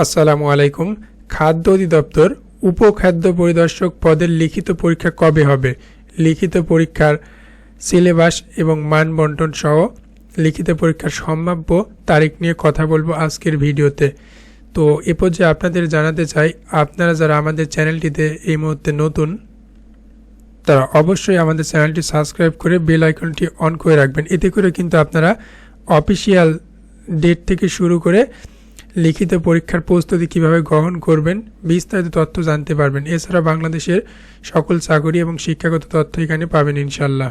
আসসালামু আলাইকুম। খাদ্য অধিদপ্তর উপখাদ্য পরিদর্শক পদের লিখিত পরীক্ষা কবে হবে? লিখিত পরীক্ষার সিলেবাস এবং মান বন্টন সহ লিখিত পরীক্ষার সম্ভাব্য তারিখ নিয়ে কথা বলব আজকের ভিডিওতে। তো এ পর্যায়ে আপনাদের জানাতে চাই, আপনারা যারা আমাদের চ্যানেলটিতে এই মুহূর্তে নতুন, তারা অবশ্যই আমাদের চ্যানেলটি সাবস্ক্রাইব করে বেল আইকনটি অন করে রাখবেন। এতে করে কিন্তু আপনারা অফিসিয়াল ডেট থেকে শুরু করে লিখিত পরীক্ষার প্রস্তুতি কীভাবে গ্রহণ করবেন, বিস্তারিত তথ্য জানতে পারবেন। এছাড়া বাংলাদেশের সকল চাকরি এবং শিক্ষাগত তথ্য এখানে পাবেন ইনশাল্লাহ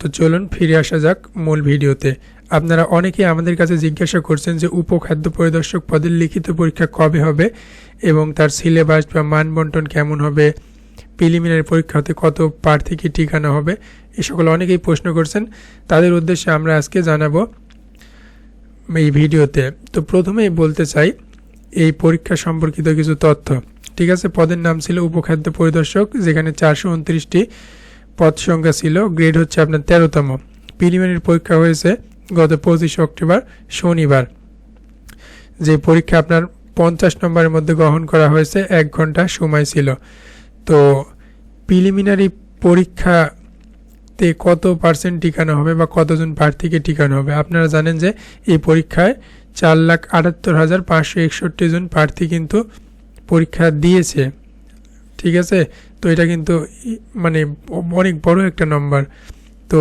তো চলুন ফিরে আসা যাক মূল ভিডিওতে। আপনারা অনেকে আমাদের কাছে জিজ্ঞাসা করছেন যে উপখাদ্য পরিদর্শক পদের লিখিত পরীক্ষা কবে হবে এবং তার সিলেবাস বা মান বন্টন কেমন হবে, প্রিলিমিনারি পরীক্ষা হতে কত প্রার্থীকে ঠিকানা হবে, এ সকল অনেকেই প্রশ্ন করছেন। তাদের উদ্দেশ্যে আমরা আজকে জানাব এই ভিডিওতে, তো প্রথমেই বলতে চাই, এই পরীক্ষা সম্পর্কিত কিছু তথ্য। ঠিক আছে, পদের নাম ছিল উপখাদ্য পরিদর্শক, যেখানে চারশো উনত্রিশটি পদ সংখ্যা ছিল, গ্রেড হচ্ছে আপনার তেরোতম। প্রিলিমিনারি পরীক্ষা হয়েছে গত পঁচিশে অক্টোবর, শনিবার। যে পরীক্ষা আপনার পঞ্চাশ নম্বরের মধ্যে গ্রহণ করা হয়েছে, এক ঘণ্টা সময় ছিল। তো প্রিলিমিনারি পরীক্ষাতে কত পার্সেন্ট টিকানো হবে বা কতজন প্রার্থীকে টিকানো হবে? আপনারা জানেন যে এই পরীক্ষায় চার লাখ আটাত্তর হাজার পাঁচশো একষট্টি জন প্রার্থী কিন্তু পরীক্ষা দিয়েছে। ঠিক আছে? তো এটা কিন্তু মানে অনেক বড় একটা নম্বর তো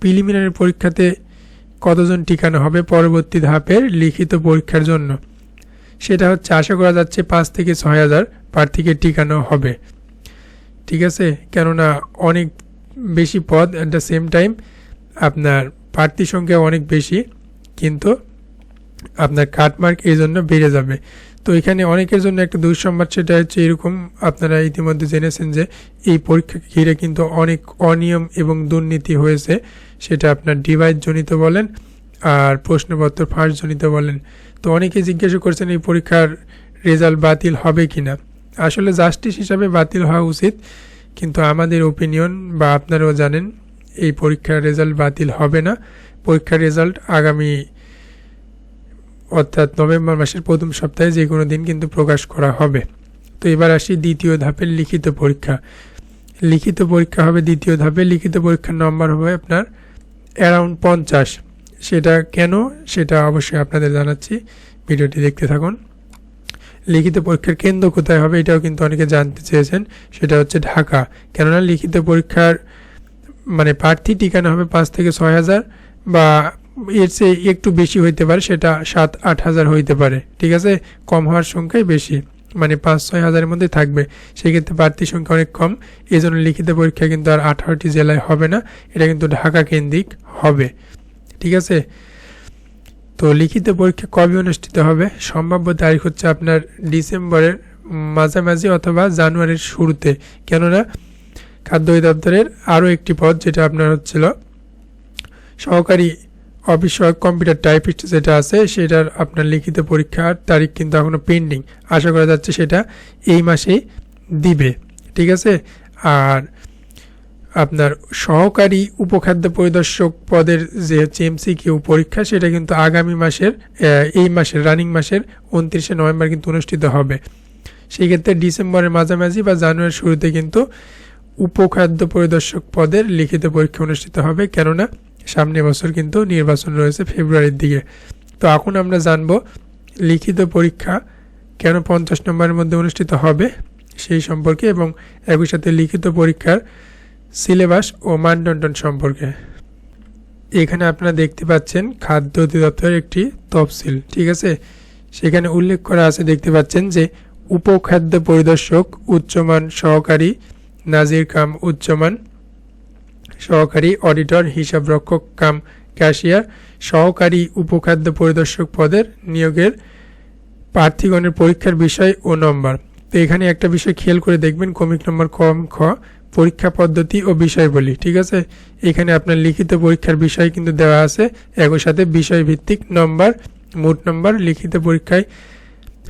প্রিলিমিনারি পরীক্ষাতে কতজন টিকানো হবে পরবর্তী ধাপের লিখিত পরীক্ষার জন্য? সেটা হচ্ছে আশা করা যাচ্ছে পাঁচ থেকে ছয় হাজার প্রার্থীকে টিকানো হবে। ঠিক আছে? কেননা অনেক বেশি পদ অ্যাট দ্য সেম টাইম আপনার প্রার্থী সংখ্যা অনেক বেশি, কিন্তু আপনার কাটমার্ক এই জন্য বেড়ে যাবে। তো এখানে অনেকের জন্য একটা দুঃসংবাদ, সেটা হচ্ছে এরকম আপনারা ইতিমধ্যে জেনেছেন যে এই পরীক্ষাকে ঘিরে কিন্তু অনেক অনিয়ম এবং দুর্নীতি হয়েছে, সেটা আপনার ডিভাইস জনিত বলেন আর প্রশ্নপত্র ফাঁস জনিত বলেন। তো অনেকে জিজ্ঞাসা করছেন এই পরীক্ষার রেজাল্ট বাতিল হবে কিনা। আসলে জাস্টিস হিসাবে বাতিল হওয়া উচিত। কিন্তু আমাদের ওপিনিয়ন বা আপনারাও জানেন, এই পরীক্ষার রেজাল্ট বাতিল হবে না। পরীক্ষার রেজাল্ট আগামী, অর্থাৎ নভেম্বর মাসের প্রথম সপ্তাহে যে কোনো দিন কিন্তু প্রকাশ করা হবে। তো এবার আসি দ্বিতীয় ধাপের লিখিত পরীক্ষা। লিখিত পরীক্ষা হবে দ্বিতীয় ধাপে। লিখিত পরীক্ষার নম্বর হবে আপনার অ্যারাউন্ড পঞ্চাশ। সেটা কেন? সেটা অবশ্যই আপনাদের জানাচ্ছি। ভিডিওটি দেখতে থাকুন। লিখিত পরীক্ষার কেন্দ্র কোথায় হবে এটাও কিন্তু অনেকে জানতে চেয়েছেন। সেটা হচ্ছে ঢাকা। কেননা লিখিত পরীক্ষার মানে প্রার্থী ঠিকানা হবে পাঁচ থেকে ছয় হাজার বা এর চেয়ে একটু বেশি হইতে পারে, সেটা সাত, আট হাজার হইতে পারে। ঠিক আছে? কম হওয়ার সংখ্যাই বেশি। মানে পাঁচ, ছয় হাজারের মধ্যে থাকবে। সেক্ষেত্রে প্রার্থী সংখ্যা অনেক কম। এই জন্য লিখিত পরীক্ষা কিন্তু আর আঠারোটি জেলায় হবে না। এটা কিন্তু ঢাকা কেন্দ্রিক হবে। ঠিক আছে? তো লিখিত পরীক্ষা কবে অনুষ্ঠিত হবে? সম্ভাব্য তারিখ হচ্ছে আপনার ডিসেম্বরের মাঝামাঝি অথবা জানুয়ারির শুরুতে। কেননা খাদ্য অধিদপ্তরের আরও একটি পদ যেটা আপনার হচ্ছিল সহকারী অফিস কম্পিউটার টাইপিস্ট যেটা আছে, সেটার আপনার লিখিত পরীক্ষার তারিখ কিন্তু এখনও পেন্ডিং। আশা করা যাচ্ছে সেটা এই মাসেই দিবে। ঠিক আছে? আর আপনার সহকারী উপখাদ্য পরিদর্শক পদের যে হচ্ছে এমসিকিউ পরীক্ষা, সেটা কিন্তু আগামী মাসের এই মাসের রানিং মাসের উনত্রিশে নভেম্বর কিন্তু অনুষ্ঠিত হবে। সেই ক্ষেত্রে ডিসেম্বরের মাঝামাঝি বা জানুয়ারির শুরুতে কিন্তু উপখাদ্য পরিদর্শক পদের লিখিত পরীক্ষা অনুষ্ঠিত হবে। কেননা সামনে বছর কিন্তু নির্বাচন রয়েছে ফেব্রুয়ারির দিকে। তো এখন আমরা জানব লিখিত পরীক্ষা কেন পঞ্চাশ নম্বরের মধ্যে অনুষ্ঠিত হবে সেই সম্পর্কে এবং একই সাথে লিখিত পরীক্ষার সিলেবাস ও মানদণ্ড সম্পর্কে। এখানে আপনারা দেখতে পাচ্ছেন খাদ্য অধিদপ্তরের একটি তফসিল, ঠিক আছে? সেখানে উল্লেখ করা আছে, দেখতে পাচ্ছেন যে উপখাদ্য পরিদর্শক উচ্চমান সহকারী নাজির কাম উচ্চমান সহকারী অডিটর, হিসাবরক্ষক কাম ক্যাশিয়ার, সহকারী উপখাদ্য পরিদর্শক পদের নিয়োগের প্রার্থীগণের পরীক্ষার বিষয় ও নম্বর। তো এখানে একটা বিষয় খেয়াল করে দেখবেন কমিক নম্বর কম, খ। পরীক্ষা পদ্ধতি ও বিষয়বলী, ঠিক আছে? এখানে আপনার লিখিত পরীক্ষার বিষয় কিন্তু দেওয়া আছে। একই সাথে বিষয় ভিত্তিক নম্বর, মোট নম্বর, লিখিত পরীক্ষায়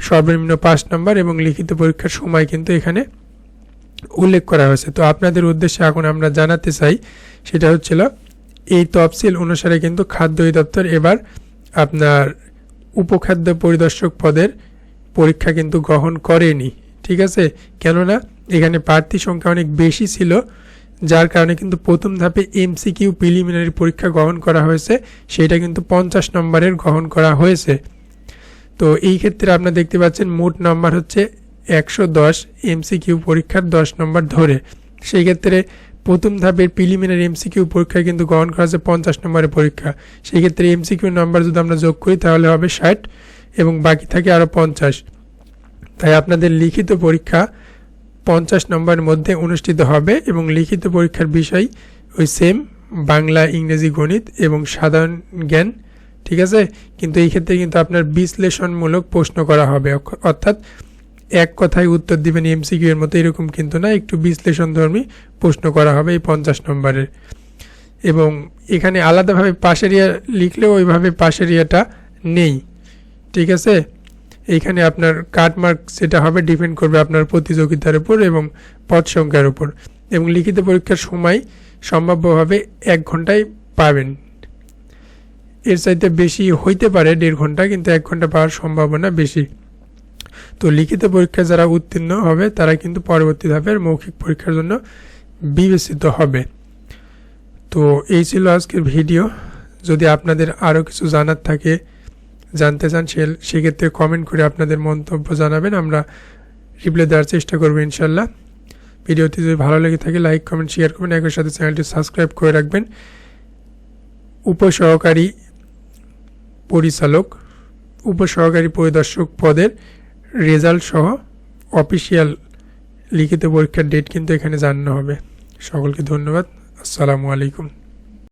সর্বনিম্ন পাঁচ নম্বর এবং লিখিত পরীক্ষার সময় কিন্তু এখানে উল্লেখ করা হয়েছে। তো আপনাদের উদ্দেশ্যে এখন আমরা জানাতে চাই, সেটা হচ্ছিল এই তফসিল অনুসারে কিন্তু খাদ্য অধিদপ্তর এবার আপনার উপখাদ্য পরিদর্শক পদের পরীক্ষা কিন্তু গ্রহণ করেনি, ঠিক আছে? কেননা এখানে প্রার্থী সংখ্যা অনেক বেশি ছিল, যার কারণে কিন্তু প্রথম ধাপে এমসিকিউ প্রিলিমিনারি পরীক্ষা গ্রহণ করা হয়েছে, সেটা কিন্তু পঞ্চাশ নম্বরের গ্রহণ করা হয়েছে। তো এই ক্ষেত্রে আপনারা দেখতে পাচ্ছেন মোট নাম্বার হচ্ছে একশো দশ এমসিকিউ পরীক্ষার দশ নম্বর ধরে। সেই ক্ষেত্রে প্রথম ধাপের প্রিলিমিনারি এমসিকিউ পরীক্ষা কিন্তু গ্রহণ করা হয়েছে পঞ্চাশ নম্বরের পরীক্ষা। সেই ক্ষেত্রে এমসিকিউ নাম্বার যদি আমরা যোগ করি, তাহলে হবে ষাট এবং বাকি থাকে আরও পঞ্চাশ। তাই আপনাদের লিখিত পরীক্ষা পঞ্চাশ নম্বরের মধ্যে অনুষ্ঠিত হবে এবং লিখিত পরীক্ষার বিষয় ওই সেম বাংলা, ইংরেজি, গণিত এবং সাধারণ জ্ঞান, ঠিক আছে? কিন্তু এই ক্ষেত্রে কিন্তু আপনার বিশ্লেষণমূলক প্রশ্ন করা হবে। অর্থাৎ- এক কথায় উত্তর দিবেন এমসিকিউ এর মতো এরকম কিন্তু না, একটু বিশ্লেষণধর্মী প্রশ্ন করা হবে এই পঞ্চাশ নম্বরের। এবং এখানে আলাদাভাবে পাশের ইয়া লিখলেও ওইভাবে পাশের ইয়াটা নেই, ঠিক আছে? এইখানে আপনার কাটমার্ক সেটা হবে ডিপেন্ড করবে আপনার প্রতিযোগিতার উপর এবং পদ সংখ্যার উপর। এবং লিখিত পরীক্ষার সময় সম্ভাব্যভাবে এক ঘন্টায় পাবেন। এর চাইতে বেশি হইতে পারে দেড় ঘণ্টা, কিন্তু এক ঘণ্টা পাওয়ার সম্ভাবনা বেশি। তো লিখিত পরীক্ষা যারা উত্তীর্ণ হবে, তারা কিন্তু পরবর্তী ধাপের মৌখিক পরীক্ষার জন্য বিবেচিত হবে। তো এই ছিল আজকের ভিডিও। যদি আপনাদের আরও কিছু জানার থাকে জানতে চান, সে সেক্ষেত্রে কমেন্ট করে আপনাদের মন্তব্য জানাবেন। আমরা রিপ্লাই দেওয়ার চেষ্টা করব ইনশাল্লাহ। ভিডিওটি যদি ভালো লেগে থাকে লাইক কমেন্ট শেয়ার করবেন। একই সাথে চ্যানেলটি সাবস্ক্রাইব করে রাখবেন। উপসহকারী পরিচালক, উপসহকারী পরিদর্শক পদের রেজাল্ট সহ অফিসিয়াল লিখিত পরীক্ষার ডেট কিন্তু এখানে জানানো হবে। সকলকে ধন্যবাদ। আসসালামু আলাইকুম।